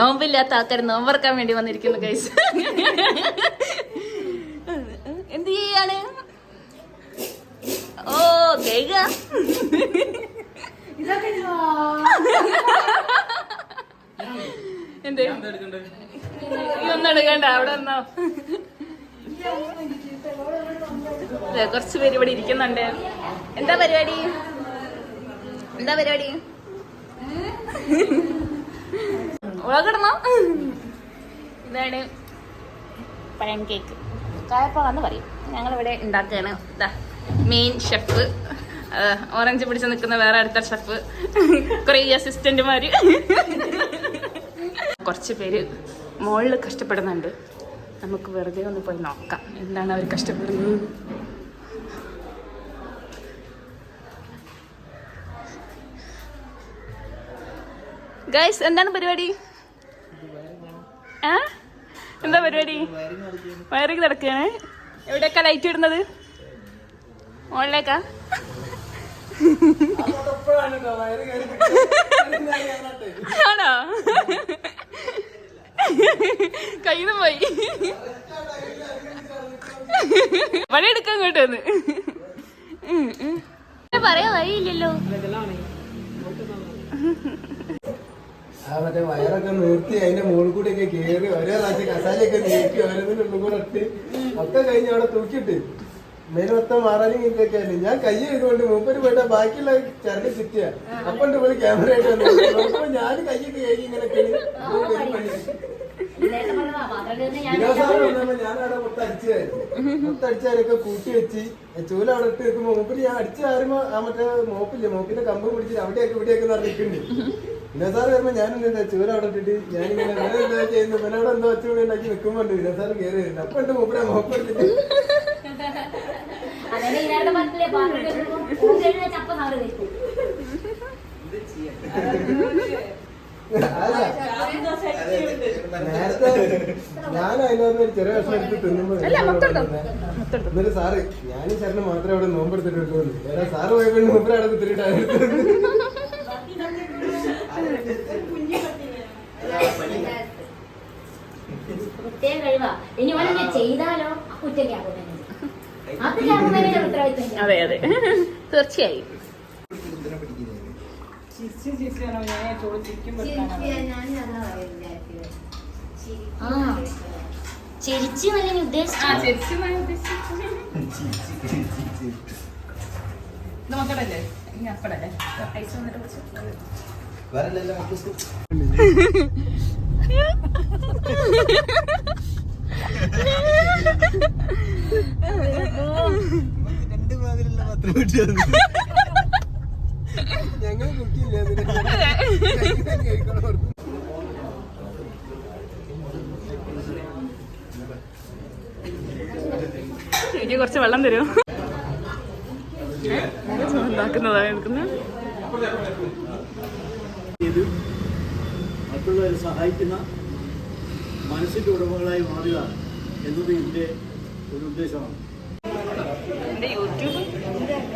നോമ്പില്ലാത്ത ആൾക്കാർ നോമ്പറക്കാൻ വേണ്ടി വന്നിരിക്കുന്നു ഗൈസ് എന്ത് ചെയ്യാണ്? ഓ കേക എന്ത്? ഇതൊന്നും എടുക്കണ്ട അവിടെ നിന്നോ. കുറച്ച് പേര് ഇവിടെ ഇരിക്കുന്നുണ്ട്. എന്താ പരിപാടി? എന്താ പരിപാടി? ഇതാണ് പഴം കേക്ക് കായപ്പഴാന്ന് പറയും. ഞങ്ങളിവിടെ ഉണ്ടാക്കുകയാണ്. ഇതാ മെയിൻ ഷെഫ് ഓറഞ്ച് പിടിച്ച് നിൽക്കുന്ന വേറെ അടുത്ത ഷെഫ് കുറേ അസിസ്റ്റന്റുമാര് കുറച്ച് പേര് മുകളിൽ കഷ്ടപ്പെടുന്നുണ്ട്. നമുക്ക് വെറുതെ ഒന്ന് പോയി നോക്കാം. എന്താണ് അവർ കഷ്ടപ്പെടുന്നത്? ഗൈസ് എന്താണ് പരിപാടി ആ എന്താ പരിപാടി? വയറിങ് നടക്കുകയാണ്. എവിടെയൊക്കെ ലൈറ്റ് ഇടുന്നത്? മുകളിലേക്കാ ആണോ? കയ്യിൽ പോയി. പണിയെടുക്കാൻ ഇങ്ങോട്ട് വന്ന്. പറയാ. പറയാൻ വഴിയില്ലല്ലോ. ആ മറ്റേ വയറൊക്കെ നിർത്തി അതിന്റെ മുകളിൽ കൂടി ഒക്കെ കേറി ഒരേ പ്രാവശ്യം കസാലയൊക്കെ നീക്കി ഓരോന്നിന്റെ കൂടെ ഇട്ട് ഒക്കെ കഴിഞ്ഞ് അവിടെ തൂക്കിട്ട് മേലെ മൊത്തം മാറാനും ഇതൊക്കെ ആയിരുന്നു. ഞാൻ കൈ ചെയ്തുകൊണ്ട് മൂപ്പര് പോയിട്ട് ബാക്കിയുള്ള ചരട് ചുറ്റിയ. അപ്പൊ പോലെ ക്യാമറ ആയിട്ട് വന്നു ഞാൻ കൈയൊക്കെ കഴുകി ഇങ്ങനെ ഞാനവിടെ മൊത്തം അടിച്ചായിരുന്നു കൂട്ടി വെച്ച് ചൂല അവിടെ ഇട്ട് വെക്കുമ്പോ മൂപ്പര് ഞാൻ അടിച്ചു ആരുമ്പോ ആ മറ്റേ മോപ്പില്ലേ മോപ്പിന്റെ കമ്പ് പിടിച്ചിട്ട് അവിടെയൊക്കെ ഇവിടെയൊക്കെ നിൽക്കുന്നുണ്ട് വിനോദാറ് വരുമ്പോ ഞാൻ ചൂര അവിടെ ഇട്ടിട്ട് ഞാനിങ്ങനെ എന്താ ചെയ്യുന്നു പിന്നെ അവിടെ എന്തോ വെച്ചുകൂടി ഉണ്ടാക്കി നിൽക്കുമ്പോണ്ട് വിനോദാറ് കയറി വരുന്നത് അപ്പൊ എന്റെ മൂപ്പര മോപ്പ് എടുത്തിട്ട് അതായത് ഇതിനകത്ത് പറഞ്ഞില്ലേ പാത്രം കഴുകുമ്പോ ഊണ് കഴുകി വെച്ച് അപ്പം സാറ് വെക്കും നേരത്തെ ഞാൻ അതിനകത്ത് ഒരു ചെറിയ ഭക്ഷണം എടുത്ത് തിന്നുമ്പോ. എന്നിട്ട് സാറ് ഞാനും ചേട്ടന് മാത്രമേ അവിടെ നോമ്പെടുത്തിട്ടുള്ളൂ സാറ് പോയപ്പോ മൂപ്പര് അവിടെ കുത്തിരിട്ടായിരുന്നു പ്രത്യേകം കഴിവാ. ഇനി ഓനെ ചെയ്താലോ? അത് അതെ തീർച്ചയായും. ചിരിച്ചു നല്ല ഉദ്ദേശിച്ചു ഞങ്ങൾ കുക്കിയില്ല എനിക്ക് കുറച്ച് വെള്ളം തരുമോ ഉണ്ടാക്കുന്നതാണ് എടുക്കുന്നത് ഇത് മറ്റുള്ളവരെ സഹായിക്കുന്ന മനസ്സിന്റെ ഉടമകളായി മാറുക എന്നത് എന്റെ ഒരു ഉദ്ദേശമാണ്. എന്റെ യൂട്യൂബ് ആ